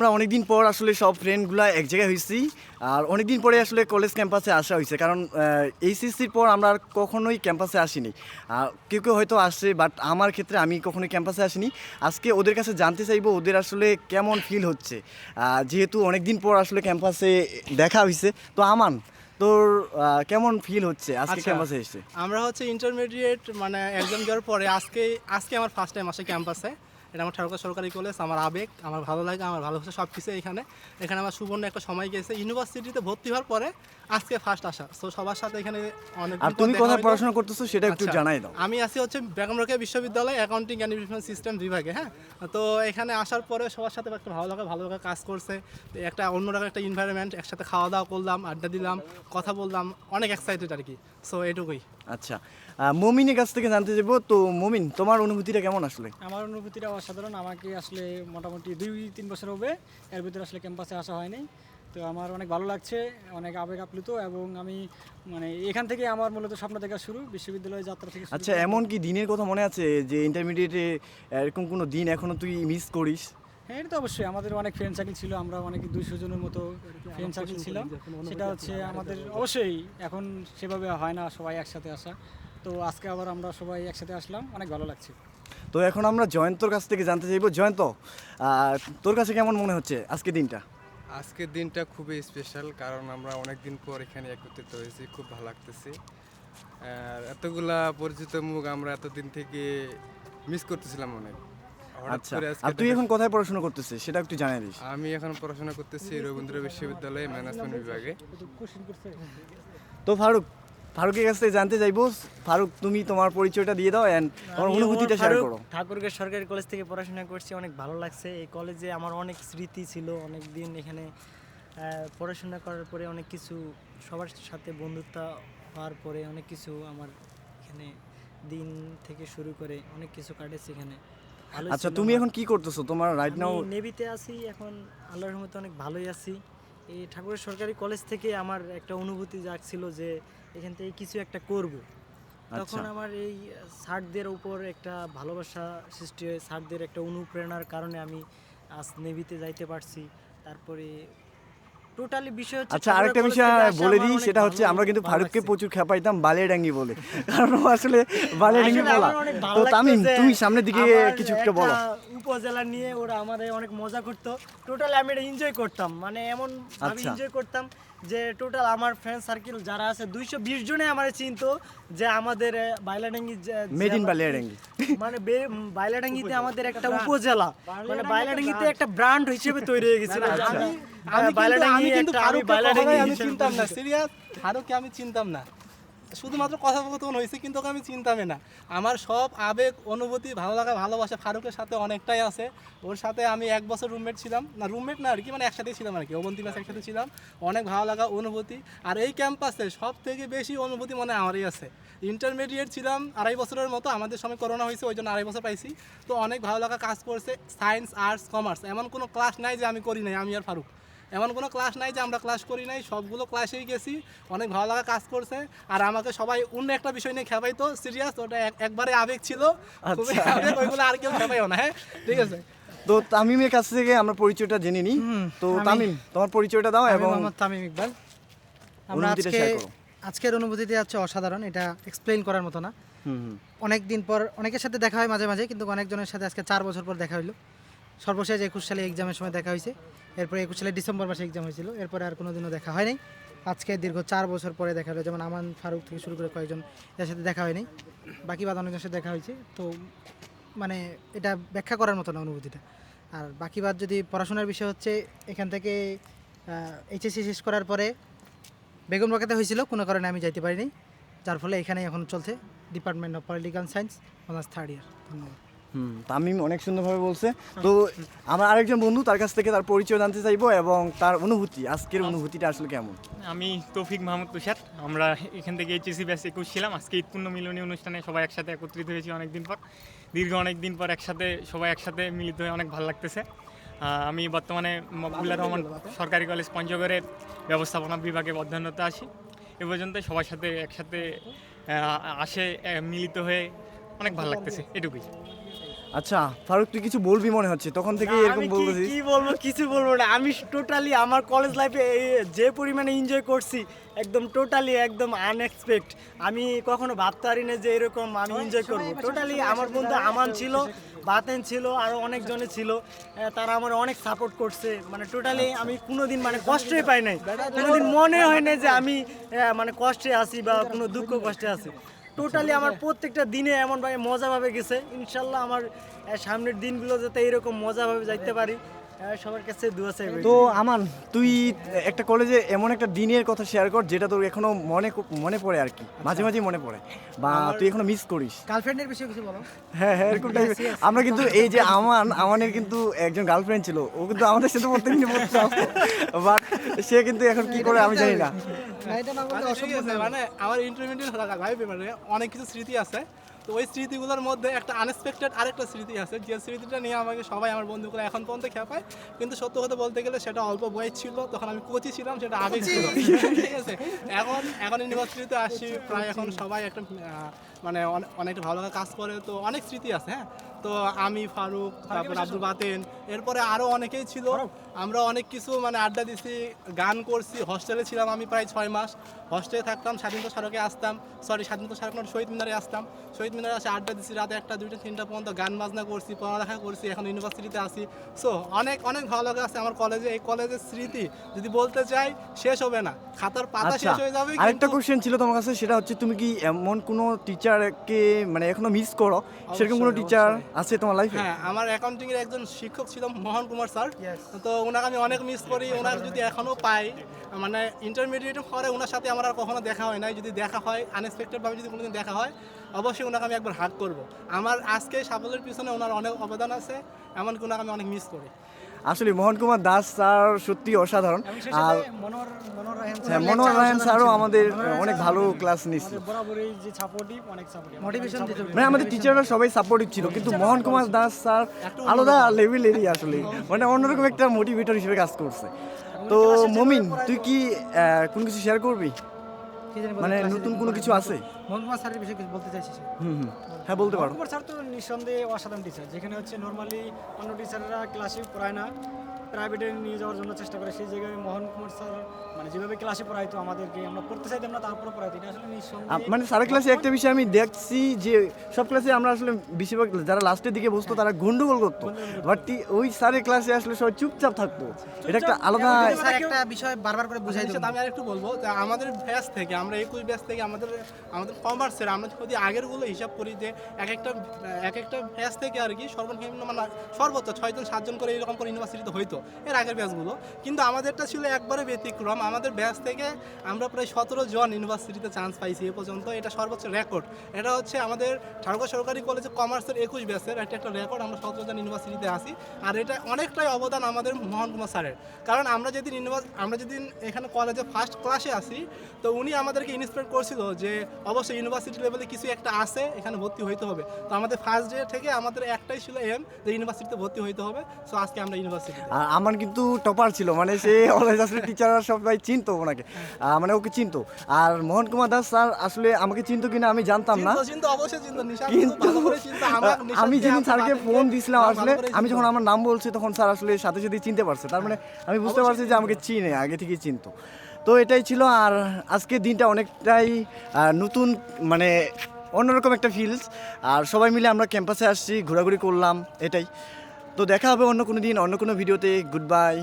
আমরা অনেকদিন পর আসলে সব ফ্রেন্ডগুলো এক জায়গায় হয়েছি। আর অনেকদিন পরে আসলে কলেজ ক্যাম্পাসে আসা হয়েছে। কারণ এইচএসসির পর আমরা আর কখনোই ক্যাম্পাসে আসিনি। আর কেউ কেউ হয়তো আসছে বাট আমার ক্ষেত্রে আমি কখনোই ক্যাম্পাসে আসিনি। আজকে ওদের কাছে জানতে চাইব ওদের আসলে কেমন ফিল হচ্ছে। যেহেতু অনেকদিন পর আসলে ক্যাম্পাসে দেখা হয়েছে তো আমান তোর কেমন ফিল হচ্ছে আজকে আচ্ছা। ক্যাম্পাসে এসে? আমরা হচ্ছে ইন্টারমিডিয়েট মানে এক্সাম দেওয়ার পরে আজকে আজকে আমার ফার্স্ট টাইম আসে ক্যাম্পাসে এটা আমার ঠাকুর সরকারি কলেজ, আমার আবেগ, আমার ভালো লাগে, আমার ভালোবাসা সব কিছু এখানে। এখানে আমার সুবর্ণ একটা সময় গেছে। ইউনিভার্সিটিতে ভর্তি হওয়ার পরে আজকে ফার্স্ট আসা। তো সবার সাথে এখানে অনেক আর তুমি কোথায় পড়াশোনা করতেছো সেটা একটু জানাই দাও। আমি আছি হচ্ছে বেগম রোকেয়া বিশ্ববিদ্যালয় অ্যাকাউন্টিং অ্যান্ড ইনফরমেশন সিস্টেম বিভাগে হ্যাঁ? তো এখানে আসার পরে সবার সাথে একটা ভালো লাগা ভালো লাগা কাজ করছে। একটা অন্যরকম একটা এনভায়রনমেন্ট একসাথে খাওয়া দাওয়া করলাম আড্ডা দিলাম কথা বললাম অনেক এক্সাইটেড আর কি সো এটুকুই। আচ্ছা মমিনের কাছ থেকে জানতে যাব। তো মমিন তোমার অনুভূতিটা কেমন আসলে? আমার অনুভূতিটা অসাধারণ। আমাকে আসলে মোটামুটি দুই তিন বছর হবে এর ভিতরে আসলে ক্যাম্পাসে আসা হয়নি। তো আমার অনেক ভালো লাগছে অনেক আবেগ আপ্লুত এবং আমি মানে এখান থেকে আমার মূলত স্বপ্ন দেখা শুরু বিশ্ববিদ্যালয় যাত্রা থেকে আচ্ছা এমন কি দিনের কথা মনে আছে যে ইন্টারমিডিয়েটে এরকম কোনো দিন এখনও তুই মিস করিস? হ্যাঁ এটা তো অবশ্যই। আমাদের অনেক ফ্রেন্ড সার্কেল ছিল আমরা অনেক দুইশো জনের মতো ফ্রেন্ড সার্কেল ছিলাম। সেটা হচ্ছে আমাদের অবশ্যই এখন সেভাবে হয় না সবাই একসাথে আসা। তো আজকে আবার আমরা সবাই একসাথে আসলাম অনেক ভালো লাগছে। তো এখন আমরা জয়ন্তর কাছ থেকে জানতে চাইব। জয়ন্ত তোর কাছে কেমন মনে হচ্ছে আজকে দিনটা? আজকের দিনটা খুবই স্পেশাল কারণ আমরা অনেক দিন পর এখানে একত্রিত হয়েছি খুব ভালো লাগতেছে। আর এতগুলা পরিচিত মুখ আমরা এতদিন থেকে মিস করতেছিলাম অনেক। আচ্ছা আর তুই এখন কোথায় পড়াশোনা করতেছিস? সেটা একটু জানিয়ে দিস। আমি এখন পড়াশোনা করতেছি রবীন্দ্র বিশ্ববিদ্যালয়ে ম্যানেজমেন্ট বিভাগে। তো ফারুক ফারুকের কাছ থেকে জানতে চাইব ফারুক তুমি তোমার পরিচয়টা দিয়ে দাও অ্যান্ড তোমার অনুভূতিটা শেয়ার করো। ঠাকুরগাঁও সরকারি কলেজ থেকে পড়াশোনা করছি অনেক ভালো লাগছে। এই কলেজে আমার অনেক স্মৃতি ছিল অনেক দিন এখানে পড়াশোনা করার পরে অনেক কিছু সবার সাথে বন্ধুত্ব হওয়ার পরে অনেক কিছু আমার এখানে দিন থেকে শুরু করে অনেক কিছু কাটেছে এখানে। আচ্ছা তুমি এখন কি করতেছো? তোমার রাইট নাও নেভিতে আছি এখন আল্লাহর রহমতে অনেক ভালোই আছি। এই ঠাকুরের সরকারি কলেজ থেকে আমার একটা অনুভূতি জাগছিল যে এখান থেকে কিছু একটা করব তখন আচ্ছা। আমার এই স্যারদের উপর একটা ভালোবাসা সৃষ্টি হয় স্যারদের একটা অনুপ্রেরণার কারণে আমি আজ নেভিতে যাইতে পারছি তারপরে টোটালি বিষয় হচ্ছে আচ্ছা আরেকটা বিষয় বলে দিই সেটা হচ্ছে আমরা কিন্তু ফারুককে প্রচুর খেপাইতাম বালিয়াডাঙ্গি বলে। কারণ ও আসলে বালিয়াডাঙ্গি বলা। তো তামিম তুমি সামনের দিকে কিছু একটা বলো। উপজেলা নিয়ে ওরা আমাদের অনেক মজা করতো। টোটালি আমি এটা এনজয় করতাম। মানে এমন আমি আচ্ছা। এনজয় করতাম যে টোটাল আমার ফ্রেন্ড সার্কেল যারা আছে দুইশো বিশ জনে আমার চিনতো যে আমাদের বাইলাডাঙ্গি মেড ইন বাইলাডাঙ্গি মানে বাইলাডাঙ্গিতে আমাদের একটা উপজেলা। মানে বাইলাডাঙ্গিতে একটা ব্র্যান্ড হিসেবে তৈরি হয়ে গেছে আমি আমি আমি বাইলাডাঙ্গি একটা- আমি বাইলাডাঙ্গি আমি চিনতাম না সিরিয়াস আরও কি আমি চিনতাম না। শুধুমাত্র কথোপকথন হয়েছে কিন্তু ওকে আমি চিনতামই না। আমার সব আবেগ, অনুভূতি, ভালো লাগা, ভালোবাসা ফারুকের সাথে অনেকটাই আছে। ওর সাথে আমি এক বছর রুমমেট ছিলাম। না রুমমেট না আর কি মানে একসাথেই ছিলাম আর কি অবন্তি মাস একসাথে ছিলাম। অনেক ভালো লাগা, অনুভূতি। আর এই ক্যাম্পাসে সব থেকে বেশি অনুভূতি মনে আমারই আছে। ইন্টারমিডিয়েট ছিলাম আড়াই বছরের মতো, আমাদের সময় করোনা হয়েছে, ওই জন্য আড়াই বছর পাইছি। তো অনেক ভালো লাগা কাজ করছে সায়েন্স আর্টস কমার্স এমন কোনো ক্লাস নাই যে আমি করি নাই, আমি আর ফারুক। এমন কোনো ক্লাস নাই যে আমরা ক্লাস করি নাই সবগুলো ক্লাসেই গেছি অনেক ভালো লাগা কাজ করছে। আর আমাকে সবাই অন্য একটা বিষয় নিয়ে খেপাইতো সিরিয়াস ওটা একবারে আবেগ ছিল খুবই আচ্ছা। আবেগ ওইগুলো আর কেউ খেপাইও না হ্যাঁ? ঠিক আছে? তো তামিমের কাছ থেকে আমরা পরিচয়টা জেনে নিই। তো তামিম। তোমার পরিচয়টা দাও এবং মোহাম্মদ তামিম ইকবাল। আমরা আজকে। আজকের অনুভূতিটা হচ্ছে অসাধারণ এটা এক্সপ্লেইন করার মতো না। অনেক দিন পর অনেকের সাথে দেখা হয় মাঝে মাঝে কিন্তু অনেকজনের সাথে আজকে চার বছর পর দেখা হইল। সর্বশেষ একুশ সালে এক্সামের সময় দেখা হয়েছে। এরপরে একুশ সালে ডিসেম্বর মাসে এক্সাম হয়েছিল। এরপরে আর কোনো দিনও দেখা হয়নি। আজকে দীর্ঘ চার বছর পরে দেখা হলো। যেমন আমান ফারুক থেকে শুরু করে কয়েকজন এর সাথে দেখা হয়নি। বাকি বাদ অনেকজনের সাথে দেখা হয়েছে। তো মানে এটা ব্যাখ্যা করার মতো না অনুভূতিটা। আর বাকি বাদ যদি পড়াশোনার বিষয় হচ্ছে, এখান থেকে এইচএসসি শেষ করার পরে বেগুন বাগাতে হয়েছিল। কোনো কারণে আমি যাইতে পারিনি। যার ফলে এখানেই এখন চলছে department of political science honours third year ধন্যবাদ। হুম, তামিম অনেক সুন্দরভাবে বলছে। তো আমার আরেকজন বন্ধু, তার কাছ থেকে তার পরিচয় জানতে চাইব এবং তার অনুভূতি, আজকের অনুভূতিটা আসলে কেমন? আমি তৌফিক মাহমুদ তুষার। আমরা এখান থেকে এইচএসি ব্যাস একুশ ছিলাম। আজকে ঈদ পূর্ণ মিলনী অনুষ্ঠানে সবাই একসাথে একত্রিত হয়েছি অনেকদিন পর। দীর্ঘ অনেক দিন পর একসাথে, সবাই একসাথে মিলিত হয়ে অনেক ভালো লাগতেছে। আমি বর্তমানে মকবুল্লাহ রহমান সরকারি কলেজ পঞ্চগড়ে ব্যবস্থাপনা বিভাগে অধ্যয়নরত আছি। এ পর্যন্ত সবার সাথে একসাথে আসে মিলিত হয়ে অনেক ভালো লাগতেছে। এটুকুই। আচ্ছা ফারুক তুই কিছু বলবি মনে হচ্ছে? তখন থেকে এরকম বলতেছিস কি বলব কিছু বলব না। আমি টোটালি আমার কলেজ লাইফে যে পরিমাণে এনজয় করছি একদম টোটালি একদম আনএক্সপেক্ট আমি কখনো ভাবতে পারি না যে এরকম আমি এনজয় করব। টোটালি আমার বন্ধু আমান ছিল বাতেন ছিল আরও অনেকজনে ছিল। তারা আমার অনেক সাপোর্ট করছে। মানে টোটালি আমি কোনোদিন মানে কষ্টই পাই নাই। কোনোদিন মনে হয় না যে আমি মানে কষ্টে আছি বা কোনো দুঃখ কষ্টে আছি। টোটালি আমার প্রত্যেকটা দিনে এমনভাবে মজাভাবে গেছে। ইনশাল্লাহ আমার সামনের দিনগুলো যাতে এরকম মজাভাবে যাইতে পারি। সবার কাছে দোয়া চাইবে তো আমান তুই একটা কলেজে এমন একটা দিনের কথা শেয়ার কর যেটা তোর এখনও মনে মনে পড়ে আর কি। মাঝে মাঝে মনে পড়ে। বা তুই এখনও মিস করিস। গার্লফ্রেন্ডের বিষয়ে কিছু বলো? হ্যাঁ হ্যাঁ এরকম টাইপের আমরা কিন্তু এই যে আমান আমানের কিন্তু একজন গার্লফ্রেন্ড ছিল। ও কিন্তু আমাদের সাথে প্রত্যেকদিন পড়তে আসতো বাট সে কিন্তু এখন কি করে আমি জানি না। আচ্ছা, মানে আমার ইন্টারমিডিয়েট লাইফে মানে অনেক কিছু স্মৃতি আছে। তো ওই স্মৃতিগুলোর মধ্যে একটা আনএক্সপেক্টেড আরেকটা স্মৃতি আছে। যে স্মৃতিটা নিয়ে আমাকে সবাই আমার বন্ধুগুলো এখন পর্যন্ত খেপায় কিন্তু সত্য কথা বলতে গেলে সেটা অল্প বয়স ছিল তখন আমি কোচি ছিলাম সেটা আবেগ ছিল। ঠিক আছে? এখন এখন ইউনিভার্সিটিতে আসি প্রায় এখন সবাই একটা মানে অনে- অনেকটা ভালো লাগা কাজ করে। তো অনেক স্মৃতি আছে হ্যাঁ? তো আমি ফারুক তারপর আব্দুল বাতেন এরপরে আরও অনেকেই ছিল। আমরা অনেক কিছু মানে আড্ডা দিছি গান করছি। হস্টেলে ছিলাম আমি প্রায় ছয় মাস। হস্টেলে থাকতাম স্বাধীনতা সড়কে আসতাম সরি স্বাধীনতা সড়ক শহীদ মিনারে আসতাম। শহীদ মিনারে আসে আড্ডা দিছি রাতে একটা দুইটা তিনটা পর্যন্ত গান বাজনা করছি পড়ালেখা করছি এখন ইউনিভার্সিটিতে আসি সো অনেক অনেক ভালো লাগা আছে আমার কলেজে এই কলেজের স্মৃতি যদি বলতে চাই শেষ হবে না। খাতার পাতা আচ্ছা শেষ হয়ে যাবে আরেকটা কোশ্চেন ছিল তোমার কাছে সেটা হচ্ছে তুমি কি এমন কোনো টিচারকে মানে এখনও মিস করো? সেরকম কোনো টিচার আছে তোমার লাইফে হ্যাঁ আমার অ্যাকাউন্টিং এর একজন শিক্ষক ছিল মোহন কুমার স্যার। তো ওনাকে আমি অনেক মিস করি ওনার যদি এখনও পাই মানে ইন্টারমিডিয়েট পরে ওনার সাথে আমার আর কখনো দেখা হয় নাই। যদি দেখা হয় আনএক্সপেক্টেড ভাবে যদি কোনোদিন দেখা হয় অবশ্যই ওনাকে আমি একবার হাত করব। আমার আজকে সাফল্যের পিছনে ওনার অনেক অবদান আছে এমনকি ওনাকে আমি অনেক মিস করি। আসলে মোহন কুমার দাস স্যার সত্যি অসাধারণ। আর মনোর মনোর হ্যাঁ, স্যারও আমাদের অনেক ভালো ক্লাস নিচ্ছে। আমাদের বরাবরই যে সাপোর্টিভ অনেক সাপোর্টিভ মোটিভেশন দিতে মানে আমাদের টিচাররা সবাই সাপোর্টিভ ছিল কিন্তু মোহন কুমার দাস স্যার আলাদা লেভেলেরই আসলে। মানে অন্যরকম একটা মোটিভেটর হিসেবে কাজ করছে। তো মমিন তুই কি আহ, কোনো কিছু শেয়ার করবি? মানে নতুন কোনো কিছু আছে? মোহন কুমার স্যারের বিষয়ে কিছু বলতে চাইছি হুম হুম। হ্যাঁ বলতে পারো। কুমার স্যার তো নিঃসন্দেহে অসাধারণ টিচার যেখানে হচ্ছে নর্মালি অন্য টিচাররা ক্লাসে পড়ায় না। প্রাইভেটে নিয়ে যাওয়ার জন্য চেষ্টা করে সেই জায়গায় মোহন কুমার স্যার মানে যেভাবে ক্লাসে পড়াইতো আমাদেরকে আমরা পড়তে চাইতাম না তারপরে পড়াইতো এটা আসলে মানে স্যারের ক্লাসে একটা বিষয় আমি দেখছি যে সব ক্লাসে আমরা আসলে বেশিরভাগ যারা লাস্টের দিকে বসতো তারা গন্ডগোল করতো। বাট ওই স্যারের ক্লাসে আসলে সবাই চুপচাপ থাকতো। এটা একটা আলাদা স্যার একটা বিষয় বারবার করে বুঝাই দেবো। আমি আরেকটু বলব যে আমাদের ব্যাচ থেকে আমরা একুশ ব্যাচ থেকে আমাদের আমাদের কমার্সের আমরা যদি আগেরগুলো হিসাব করি যে এক একটা এক একটা ব্যাচ থেকে আর কি সর্বনিম্ন মানে সর্বোচ্চ ছয়জন সাতজন করে এরকম করে ইউনিভার্সিটিতে হইতো। এর আগের ব্যাচগুলো। কিন্তু আমাদেরটা ছিল একবারে ব্যতিক্রম। আমাদের ব্যাচ থেকে আমরা প্রায় সতেরো জন ইউনিভার্সিটিতে চান্স পাইছি এ পর্যন্ত। এটা সর্বোচ্চ রেকর্ড এটা হচ্ছে আমাদের ঠাকুর সরকারি কলেজে কমার্সের একুশ ব্যাচের এটা একটা রেকর্ড আমরা সতেরো জন ইউনিভার্সিটিতে আসি আর এটা অনেকটাই অবদান আমাদের মোহন কুমার স্যারের। কারণ আমরা যেদিন ইউনিভার্স, আমরা যেদিন এখানে কলেজে ফার্স্ট ক্লাসে আসি তো উনি আমাদেরকে ইন্সপায়ার করছিল যে অবশ্যই ইউনিভার্সিটি লেভেলে কিছু একটা আছে, এখানে ভর্তি হইতে হবে। তো আমাদের ফার্স্ট ডে থেকে আমাদের একটাই ছিল এম যে ইউনিভার্সিটিতে ভর্তি হইতে হবে। সো আজকে আমরা ইউনিভার্সিটি আমার কিন্তু টপার ছিল মানে সে অলওয়েজ আসলে টিচাররা সবাই চিনতো ওনাকে। মানে ওকে চিনতো। আর মোহন কুমার দাস স্যার আসলে আমাকে চিনতো কিনা আমি জানতাম না। কিন্তু আমি যেদিন স্যারকে ফোন দিছিলাম ভালো আসলে আমি যখন আমার নাম বলছি তখন স্যার আসলে সাথে সাথে চিনতে পারছে। তার মানে আমি বুঝতে পারছি যে আমাকে চিনে আগে থেকেই চিনতো। তো এটাই ছিল আর আজকের দিনটা অনেকটাই নতুন মানে অন্যরকম একটা ফিলস আর সবাই মিলে আমরা ক্যাম্পাসে আসছি ঘোরাঘুরি করলাম এটাই। তো দেখা হবে অন্য কোনো দিন অন্য কোনো ভিডিওতে. Good bye